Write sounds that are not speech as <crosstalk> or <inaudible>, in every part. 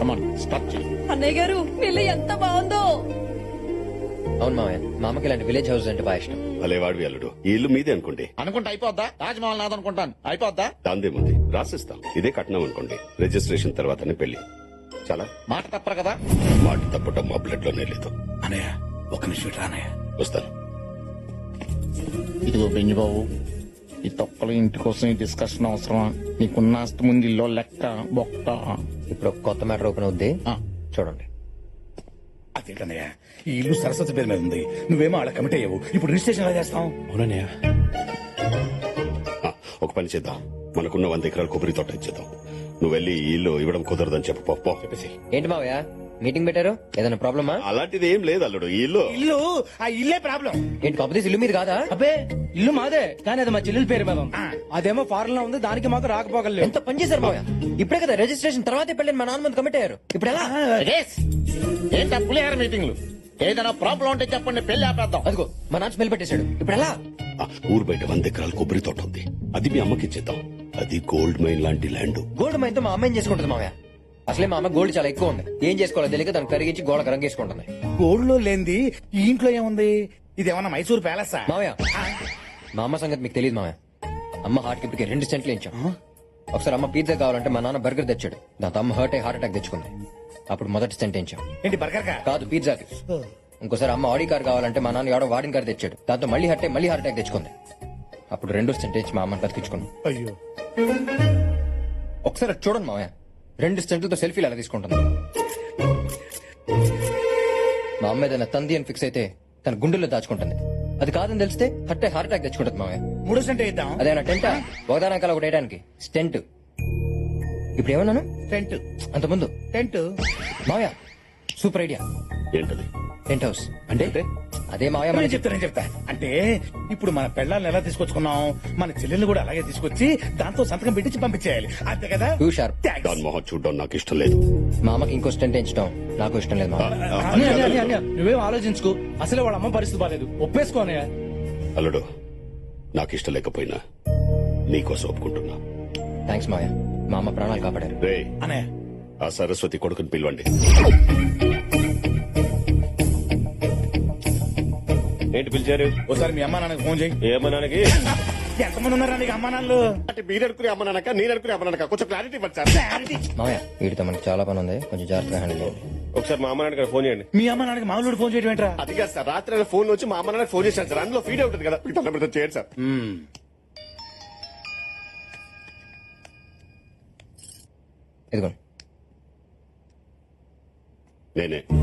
Come on start చేయి అన్నయ్య గారు పిల్ల ఎంత బాగుందో. అవును మామయ్య మా అమ్మకి ఇలాంటి విలేజ్ హౌస్ అంటే బాగా ఇష్టం. భలేవాడివి అల్లుడు. ఈ ఇల్లు మీదే అనుకోండి. అనుకుంటే అయిపోద్దా? తాజ్ మహల్ నాది అనుకుంటాను. అయిపోద్దా? దాందేముంది రాసిస్తాం. ఇదే కట్నం అనుకోండి. రిజిస్ట్రేషన్ తర్వాతనే పెళ్ళి చాలా? మాట తప్పరు కదా? మాట తప్పటం మా బ్లడ్లోనే లేదు. అనయ్య ఒక నిమిషం రానయ్య వస్తాను. ఇదిగో బెంజి బాబు ఈ తొక్కల ఇంటి కోసం ఈ డిస్కషన్ అవసరమా? నీకున్న ఆస్తి ముందు ఇల్లు లెక్క బొక్క. ఇప్పుడు ఒక కొత్త మ్యాటర్ ఓపెన్ అవుద్ది. ఆ. చూడండి. అదేంటన్నయ్య? ఈ ఇల్లు సరస్వతి పేరు మీద ఉంది. నువ్వేమో అలా కమిట్ అయ్యావు. ఇప్పుడు రిజిస్ట్రేషన్ ఎలా చేస్తాం. అవునన్నయ్య. ఆ, ఒక పని చేద్దాం. మనకున్న వంద ఎకరాల కొబ్బరి తోట ఇచ్చేద్దాం. నువ్వు వెళ్ళి ఈ ఇల్లు ఇవ్వడం కుదరదని చెప్పు. పో, పో. చెప్పేసి. ఏంటి మావయ్య? మీటింగ్ పెట్టారు ఏదైనా ప్రాబ్లమా అలాంటిది ఏం లేదు అల్లుడు ఈ ఇల్లు. ఇల్లు? ఆ ఇల్లే ప్రాబ్లం ఏంటి కాకపోతే ఇల్లు మీరు కాదా? అబ్బే ఇల్లు మాదే కానీ అది మా చెల్లెల పేరు మీద ఉంది. అదేమో ఫారెన్లో ఉంది దానికి మాకు రాకపోగలేదు ఎంత పని చేశారు మావయ్య? ఇప్పుడే కదా రిజిస్ట్రేషన్ తర్వాతే పెళ్ళని మా నాన్న ముందు కమిట్ అయ్యారు. ఇప్పుడు ఎలా? రేస్. ఏంటా పులిహార మీటింగ్లు ఏదైనా ప్రాబ్లం ఉంటే చెప్పండి పెళ్ళి ఆపేద్దాం. అదిగో మా నాన్న స్మెల్ పెట్టేశాడు. ఇప్పుడు ఎలా? ఆ, ఊరు బయట వంద ఎకరాల కొబ్బరి తోట ఉంది. అది మీ అమ్మకి ఇచ్చేద్దాం. అది గోల్డ్ మైన్ లాంటి ల్యాండ్ గోల్డ్ మైన్తో మా అమ్మ ఏం చేసుకుంటుంది మావయ్య? అసలే మా అమ్మ గోల్డ్ చాలా ఎక్కువ ఉంది. ఏం చేసుకోవాలో తెలియక దాన్ని కరిగించి గోడకు రంగేసుకుంటుంది గోల్డ్లో లేనిది ఈ ఇంట్లో ఏముంది? ఇది ఏమన్నా మైసూర్ ప్యాలెస్? మావయ్య మా అమ్మ సంగతి మీకు తెలియదు మావయ్య. అమ్మ హార్ట్ కిప్కి రెండు సెంట్లు ఇచ్చాం ఒకసారి అమ్మ పిజ్జా కావాలంటే మా నాన్న బర్గర్ తెచ్చాడు. దాంతో అమ్మ హర్ట్ అయ్యి హార్ట్ అటాక్ తెచ్చుకుంది. అప్పుడు మొదటి సెంట్ ఇచ్చాం ఏంటి బర్గర్ కా? కాదు పిజ్జాకి ఇంకోసారి అమ్మ ఆడి కార్ కావాలంటే మా నాన్న ఎవడో వాడిన కార్ తెచ్చాడు. దాంతో మళ్ళీ హర్ట్ అయ్యి మళ్ళీ హార్ట్ అటాక్ తెచ్చుకుంది. అప్పుడు రెండో సెంట్ ఇచ్చి మా అమ్మని బతికించుకున్నాం. అయ్యో. ఒకసారి చూడండి మావయ్య. రెండు స్టెంట్లతో సెల్ఫీలు ఎలా తీసుకుంటుంది? మా అమ్మ ఏదైనా తంది అని ఫిక్స్ అయితే తన గుండెల్లో దాచుకుంటుంది. అది కాదని తెలిస్తే హట్టే హార్ట్ అటాక్ తెచ్చుకుంటుంది మావయ్య. మూడో సెంట్ ఇద్దాం అదేనా టెంట్? ఒకదానకాల ఒకటి వేయడానికి. స్టెంట్. ఇప్పుడు ఏమన్నాను? టెంట్ అంత ముందు. టెంట్ మావయ్య సూపర్ ఐడియా. ఏంటది? Tent house. అంటే? అదే మావయ్య మన నేను చెప్తా నేను చెప్తా. అంటే ఇప్పుడు మన పెళ్ళాలను ఎలా తీసుకొచ్చుకున్నాం మన చెల్లెల్ని కూడా అలాగే తీసుకొచ్చి దాంతో సంతకం పెట్టించి పంపించేయాలి. అంతే కదా? Too sharp Thanks. మొహం చూడడం నాకు ఇష్టం లేదు. మా అమ్మకి ఇంకో స్టెంట్ ఎంచడం నాకు ఇష్టం లేదు మావయ్య. అన్నయ్య, అన్నయ్య, అన్నయ్య, అన్నయ్య, నువ్వేం ఆలోచించుకో. అసలే వాళ్ళ అమ్మ పరిస్థితి బాలేదు. ఒప్పేసుకో అన్నయ్య. అల్లుడు నాకు ఇష్టం లేకపోయినా నీకోసం ఒప్పుకుంటున్నా. థ్యాంక్స్ మావయ్య. మా అమ్మ ప్రాణాలు కాపాడారు. రే అనే ఆ సరస్వతి కొడుకుని పిలవండి. ఏంటి పిలిచారు? ఒకసారి మీ అమ్మా నాన్నకి ఫోన్ చేయి. ఏమన్నానికి ఎంతమంది ఉన్నారా నీకు అమ్మా నాన్నలు? అంటే మీరు అనుకునే అమ్మనక నేను అనుకునే అమ్మనక కొంచెం క్లారిటీ ఇవ్వండి మావయ్య వీడితో మనకి చాలా పని ఉంది. కొంచెం జాగ్రత్తగా హ్యాండిల్ చేయండి. ఒకసారి మా అమ్మ నాన్నకి ఫోన్ చేయండి. మీ అమ్మ నాన్నకి మామూలు ఫోన్ చేయడం ఏంట్రా? అది కాదు సార్ రాత్రి ఆయన ఫోన్ వచ్చి మా అమ్మ నాన్న ఫోన్ చేశాను సార్. అందులో ఫీడ్ అవుతుంది కదా మీకు తల పెడితే చేయండి సార్. ఇదిగోండి. నేనా.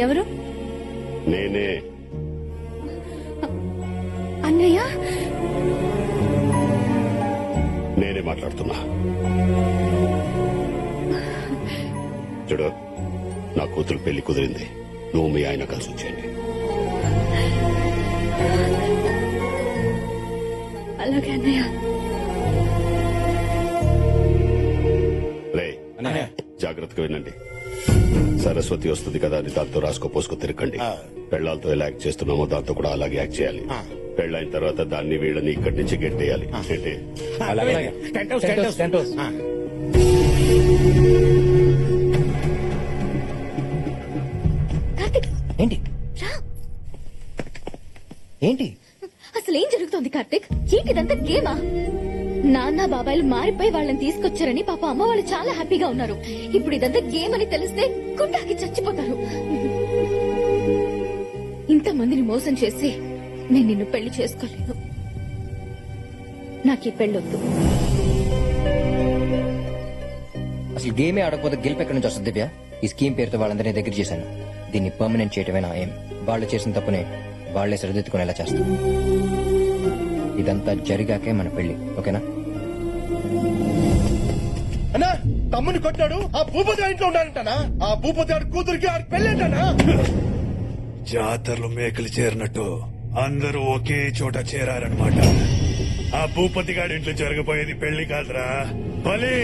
ఎవరు? నేనే. అన్నయ్య? నేనే మాట్లాడుతున్నా. చూడు నా కూతురు పెళ్ళి కుదిరింది. నువ్వు మీ ఆయన కలిసి వచ్చేయండి. అలాగే అన్నయ్య. జాగ్రత్తగా వినండి. సరస్వతి వస్తుంది కదా అని దాంతో రాసుకో పోసుకో తిరగండి. పెళ్ళాలతో ఎలా యాక్ట్ చేస్తున్నామో దాంతో కూడా అలాగే యాక్ట్ చేయాలి. పెళ్ళైన తర్వాత దాన్ని వీళ్ళని ఇక్కడి నుంచి గెట్టేయాలి. ఏంటి? కార్తిక్. రా. ఏంటి? అసలు ఏం జరుగుతోంది కార్తిక్? ఏంటిదంతా గేమా? నాన్న బాబాయిలు మారిపోయి వాళ్ళని తీసుకొచ్చారని పాప అమ్మ వాళ్ళు చాలా హ్యాపీగా ఉన్నారు. ఇప్పుడు ఇదంతా గేమ్ అని తెలిస్తే గుండాకి చచ్చిపోతారు. ఇంతమందిని మోసం చేసి నేను నిన్ను పెళ్ళి చేసుకోలేను నాకు ఈ పెళ్ళొద్దు అసలు గేమే ఆడకపోతే గెలుపు ఎక్కడి నుంచి వస్తుంది దివ్య? ఈ స్కీమ్ పేరుతో వాళ్ళందరినీ దగ్గర చేశాను. దీన్ని పర్మనెంట్ చేయటమే నా ఏం వాళ్ళు చేసిన తప్పునే వాళ్ళే సరిదిద్దుకునేలా చేస్తాను ఇదంతా జరిగాకే మన పెళ్ళి ఓకేనా? అన్నా తమ్ముని కొట్టాడు ఆ భూపతి ఇంట్లో ఉన్నాడంటనా? ఆ భూపతి ఆడి కూతురికి ఆడి పెళ్ళేంటనా? జాతరలో మేకలు చేరినట్టు అందరూ ఒకే చోట చేరారనమాట ఆ భూపతి గారి ఇంట్లో జరగబోయేది పెళ్ళి కాదురా. బలి!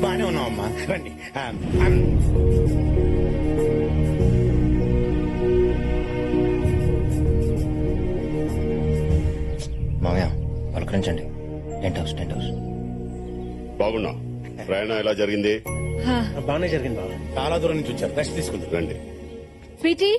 బానే ఉన్నావమ్మా. రండి. ఆ, ఆ, మామయ్య పలకరించండి. Tent house tent house. బాగున్నా ప్రయాణం ఎలా జరిగింది? బాగానే జరిగింది బాబు. చాలా దూరం నుంచి వచ్చారు. రెస్ట్ తీసుకుంటారు రండి. స్వీటీ?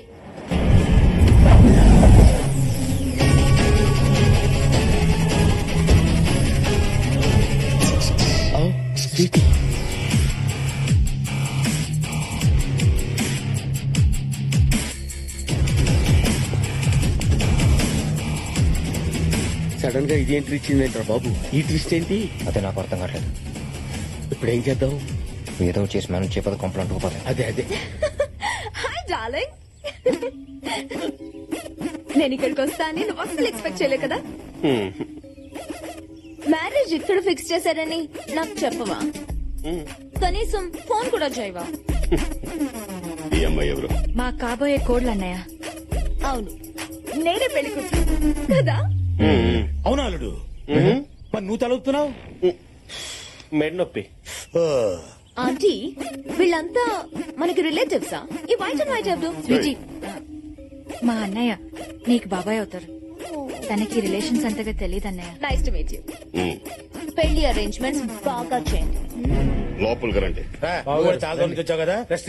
సడన్గా ఇది ఎంట్రీ ఇచ్చిందేంట్రా బాబు? ఈ ట్విస్ట్ ఏంటి? అదే నాకు అర్థం కావట్లేదు. ఇప్పుడు ఏం చేద్దాం? ఏదో చేసి మేనేజ్ చేయకపోతే కొంపలు అంటుకుపోతాయి అదే అదే. హాయ్ డార్లింగ్ నేను ఇక్కడికి వస్తానని నువ్వు అసలు ఎక్స్పెక్ట్ చేయలే కదా? మ్యారేజ్ ఇక్కడ ఫిక్స్ చేశారని నాకు చెప్పవా? కనీసం ఫోన్ కూడా చేయవా? ఈ అమ్మాయి ఎవరు? మా కాబోయే కోడ్లు అన్నయ్య. అవును. నేనే పెళ్ళి కూతురు కదా? అవునా అల్లుడు? మరి నువ్వు తలుపుతున్నావు మెడ నొప్పి. ఆంటీ వీళ్ళంతా మనకి రిలేటివ్సా? ఈ వైట్ అండ్ వైట్ ఎవరు మా అన్నయ్య నీకు బాబాయ్ అవుతారు. తనకి రిలేషన్స్ అంతగా తెలియదు అన్నయ్య నైస్ టు మీట్ యూ పెళ్ళి అరేంజ్మెంట్స్ బాగా చేయండి. లోపలికి రండి. చాలా నుంచి వచ్చావు కదా? రెస్ట్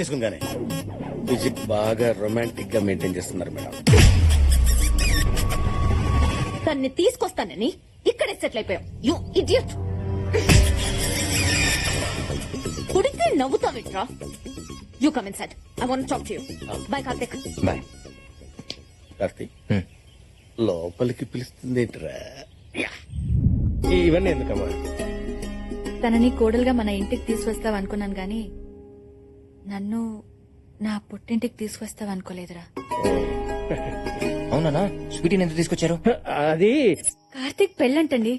విజిట్ బాగా రొమాంటిక్గా మెయింటైన్ చేస్తున్నారు మేడం. తన్ని తీసుకొస్తానని ఇక్కడే సెటిల్ అయిపోయాం. యూ ఇడియట్ కుడితే నవ్వుతావిట్రా? You come inside I want talk to you bye Karthik bye Karthik hmm. లోపలికి పిలుస్తుంది ఏంట్రా ఇవన్నీ ఎందుకమ్మా? తనని కోడలుగా మన ఇంటికి తీసుకొస్తావు అనుకున్నాను గాని నన్ను నా పుట్టింటికి తీసుకొస్తావు అనుకోలేదురా. అవునా స్వీటీని ఎందుకు తీసుకొచ్చారు? అది కార్తీక్ పెళ్ళంటండి.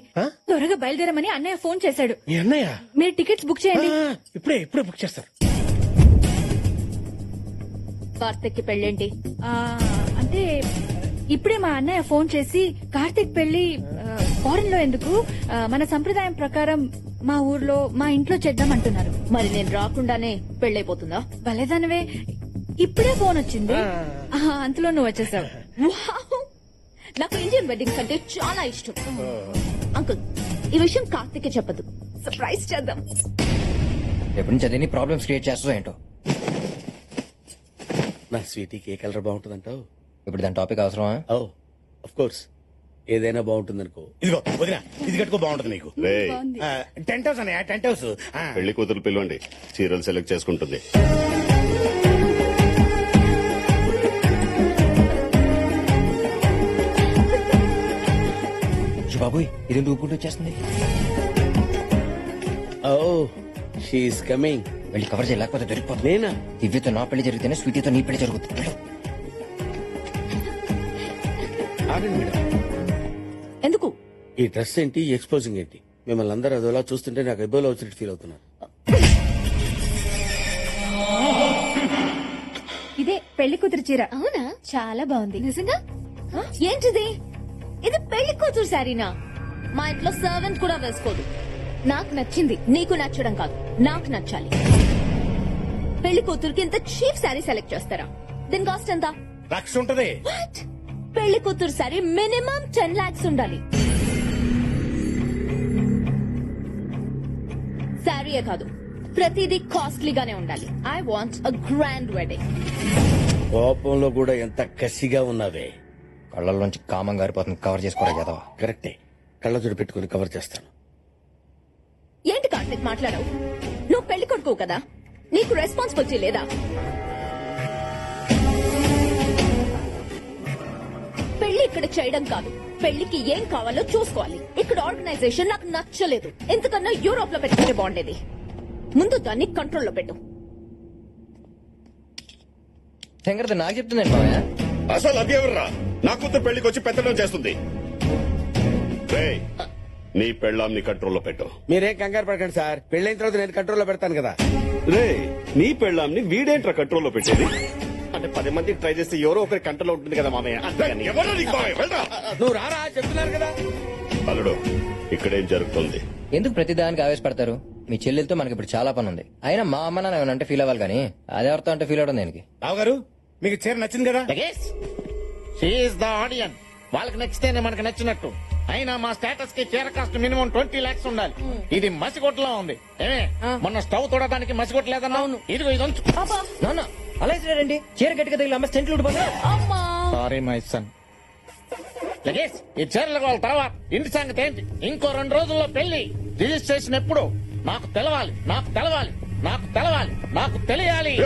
త్వరగా బయలుదేరమని అన్నయ్య ఫోన్ చేశాడు. మీ అన్నయ్య? మీరు టికెట్స్ బుక్ చేయండి. ఆ, ఇప్పుడే ఇప్పుడే బుక్ చేస్తారు కార్తిక్కి పెళ్ళేంటి? ఆ, అంటే ఇప్పుడే మా అన్నయ్య ఫోన్ చేసి కార్తీక్ పెళ్ళి ఫారెన్లో ఎందుకు? మన సంప్రదాయం ప్రకారం మా ఊర్లో మా ఇంట్లో చేద్దాం అంటున్నారు. మరి నేను రాకుండానే పెళ్ళైపోతుందా? భలేదనవే ఇప్పుడే ఫోన్ వచ్చింది. అంతలో నువ్వు వచ్చేసావు. <laughs> వావ్! నాకు ఇండియన్ వెడ్డింగ్స్ అంటే చాలా ఇష్టం. అంకుల్ ఈ విషయం కార్తిక్ చెప్పదు. సర్ప్రైజ్ చేద్దాం. ఎప్పటి నుంచి అదేని ప్రాబ్లమ్స్ క్రియేట్ చేస్తుందో ఏంటో? నా స్వీటీకి ఏ కలర్ బాగుంటుంది అంటావు ఇప్పుడు దాని టాపిక్ అవసరమా? ఓ అఫ్ కోర్స్ ఏదైనా బాగుంటుంది అనుకో ఇదిగో వదిన ఇది కట్టుకో బాగుంటుంది ఆ, టెంట్ హౌస్ అన్నయ్య టెంట్ హౌస్. ఆ, పెళ్ళి కూతురు పిలవండి. చీరలు సెలెక్ట్ చేసుకుంటుంది. బాబోయ్ ఇది ఊపుకుంటూ వచ్చేస్తుంది? ఓ షీఈస్ కమింగ్ వెళ్ళి కవర్ చేయలేకపోతే దొరికిపోతుంది. నేనా? దివ్యతో నా పెళ్ళి జరిగితేనే స్వీటీతో నీ పెళ్ళి జరుగుతుంది. ఆగండి మేడం. ఎందుకు? ఈ డ్రెస్ ఏంటి? ఈ ఎక్స్పోజింగ్ ఏంటి? మిమ్మల్ని అందరూ అదోలా చూస్తుంటే నాకు ఎబ్బోలో వచ్చినట్టు ఫీల్ అవుతున్నాను ఇదే పెళ్ళి కూతురు చీర. అవునా? చాలా బాగుంది. నిజంగా? ఏంటిది? ఇది పెళ్ళి కూతురు శారీనా? మా ఇంట్లో సర్వెంట్ కూడా వేసుకోదు. నాకు నచ్చింది. నీకు నచ్చడం కాదు. నాకు నచ్చాలి. పెళ్ళి కూతురుకి ఇంత చీప్ శారీ సెలెక్ట్ చేస్తారా? దీని కాస్ట్ ఎంత? లక్ష ఉంటది. What? పెళ్ళి కూతురు శారీ మినిమం టెన్ లాక్స్ ఉండాలి. శారీయే కాదు ప్రతిదీ కాస్ట్లీగానే ఉండాలి. I want a grand wedding కోపంలో కూడా ఎంత కసిగా ఉన్నావే? కళ్ళల్లోంచి కామం గారిపోతుంది కవర్ చేసుకోరా కదా. కరెక్టే. కళ్ళజోడు పెట్టుకుని కవర్ చేస్తాను. ఏంటి కార్తిక్ మాట్లాడావు? నువ్వు పెళ్ళి కొడుకు కదా? నీకు రెస్పాన్సిబిలిటీ లేదా? పెళ్ళి ఇక్కడ చేయడం కాదు. పెళ్ళికి ఏం కావాలో చూసుకోవాలి. ఇక్కడ ఆర్గనైజేషన్ నాకు నచ్చలేదు. ఎందుకన్నా యూరోప్లో పెట్టుకుంటే బాగుండేది. ముందు దాన్ని కంట్రోల్లో పెట్టు. శంకర్ నాకు మామయ్య. అసలు అది ఎవర్రా? నా కూతురు పెళ్ళికి వచ్చి పెత్తడం చేస్తుంది. రేయ్, నీ పెళ్ళాంని కంట్రోల్లో పెట్టు. మీరేం కంగారు పడకండి సార్. పెళ్ళైన తర్వాత నేను కంట్రోల్లో పెడతాను కదా. రే నీ పెళ్ళాంని వీడేంట్రా కంట్రోల్లో పెట్టేది? అంటే పది మంది ట్రై చేస్తే ఎవరో ఒకరి కంట్రోల్ ఉంటుంది కదా మామయ్య. అంతేగాని ఎవరు నీకు మావయ్య? వెళ్ళరా. నువ్వు రారా చెప్తున్నారు కదా. అల్లుడు ఇక్కడేం జరుగుతుంది? ఎందుకు ప్రతిదానికి ఆవేశపడతారు? మీ చెల్లెలతో మనకి ఇప్పుడు చాలా పని ఉంది. అయినా మా అమ్మ నాన్న ఏమన్నా అంటే ఫీల్ అవ్వాలి కానీ అదెవరితో అంటే ఫీల్ అవడం దేనికి? రావు గారు మీకు చీర నచ్చింది కదా? షీఈస్ ద ఆడియన్ వాళ్ళకి నచ్చితేనే మనకి నచ్చినట్టు. అయినా మా స్టేటస్కి చీర కాస్ట్ మినిమం ట్వంటీ లాక్స్ ఉండాలి. ఇది మసిగొట్టలో ఉంది. ఏమే? మొన్న స్టవ్ తోడడానికి మసిగొట్ట లేదన్నా? ఇదిగో ఇది ఉంచు. నాన్న. అలా ఇచ్చినారండి చీర గట్టిగా తగిలి అమ్మ సెంట్లు సారీ మై సన్ లగేష్ ఈ చీరల వాళ్ళ తర్వాత. ఇంటి సంగతి ఏంటి? ఇంకో రెండు రోజుల్లో పెళ్ళి రిజిస్ట్రేషన్ ఎప్పుడు? నాకు తెలవాలి. నాకు తెలవాలి. నాకు తెలవాలి. నాకు తెలియాలి.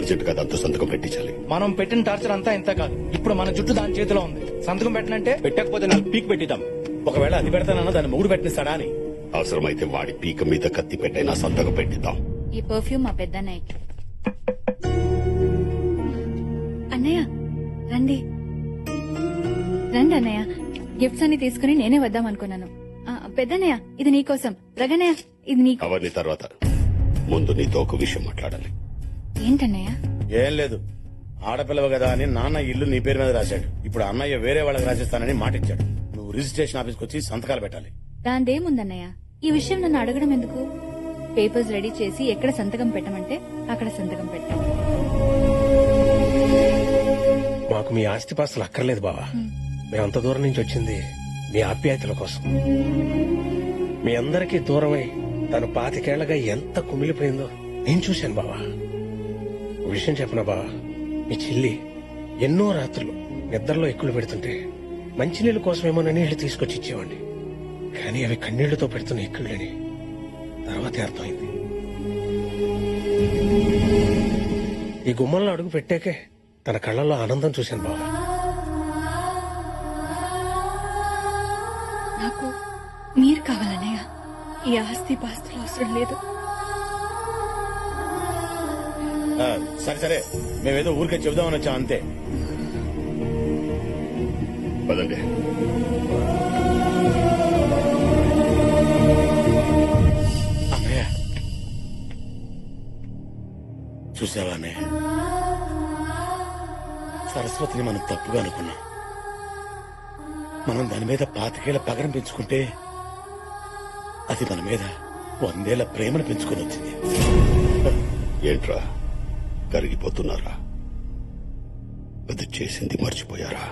అర్జెంట్గా దాంతో సంతకం పెట్టించాలి. మనం పెట్టిన టార్చర్ అంతా ఇంత కాదు. ఇప్పుడు మన జుట్టు దాని చేతిలో ఉంది. సంతకం పెట్టనంటే? పెట్టకపోతే నాలుగు పీక్ పెట్టిద్దాం. ఒకవేళ అది పెడతానన్నా దాన్ని మూడు పెట్టిస్తాడా అని. అవసరమైతే వాడి పీక మీద కత్తి పెట్టైనా సంతకం పెట్టిద్దాం. ఈ పర్ఫ్యూమ్ మా పెద్దన్నయ్యకి. అన్నయ్య రండి. రండి అన్నయ్య. గిఫ్ట్స్ అన్ని తీసుకుని నేనే వద్దాం అనుకున్నాను. ఆ, పెద్దన్నయ్య ఇది నీకోసం రగన్నయ్య ఇది నీకు. అవన్నీ తర్వాత? ముందు నీతో ఒక విషయం మాట్లాడాలి. ఏంటన్నయ్య? ఏం లేదు. ఆడపిల్లవ కదా అని నాన్న ఇల్లు నీ పేరు మీద రాశాడు. ఇప్పుడు అన్నయ్య వేరే వాళ్ళకి రాసిస్తానని మాట ఇచ్చాడు నువ్వు రిజిస్ట్రేషన్ ఆఫీస్కి వచ్చి సంతకాలు పెట్టాలి. దాందేముందన్నయ్య? ఈ విషయం నన్ను అడగడం ఎందుకు? పేపర్స్ రెడీ చేసి ఎక్కడ సంతకం పెట్టమంటే అక్కడ సంతకం పెట్టాను మాకు మీ ఆస్తిపాస్తులు అక్కర్లేదు బావా. మేమంత దూరం నుంచి వచ్చింది మీ ఆప్యాయతల కోసం. మీ అందరికీ దూరమై తను పాతికేళ్ళగా ఎంత కుమిలిపోయిందో నేను చూశాను బావా. విషయం చెప్పనా బావా మీ చెల్లి ఎన్నో రాత్రులు నిద్రలో ఎక్కులు పెడుతుంటే మంచినీళ్ళ కోసమేమో నీళ్ళు తీసుకొచ్చి ఇచ్చేవాడిని. కానీ అవి కన్నీళ్ళతో పెడుతున్న ఎక్కుళ్ళని తర్వాతే అర్థమైంది. ఈ గుమ్మంలో అడుగు పెట్టాకే తన కళ్ళల్లో ఆనందం చూశాను బావా. నాకు మీరు కావాలన్నయ్య ఈ ఆస్తి పాస్తులు అవసరం లేదు. సరే సరే. మేమేదో ఊరికే చెబుదామని వచ్చాం అంతే. పదండి. అన్నయ్య. చూసావా అన్నయ్య? సరస్వతిని మనం తప్పుగా అనుకున్నాం. మనం దాని మీద పాతికేళ్ళ పగరం పెంచుకుంటే అది మన మీద వందేళ్ళ ప్రేమను పెంచుకొని వచ్చింది. ఏంట్రా? కరిగిపోతున్నారా అది చేసింది మర్చిపోయారా?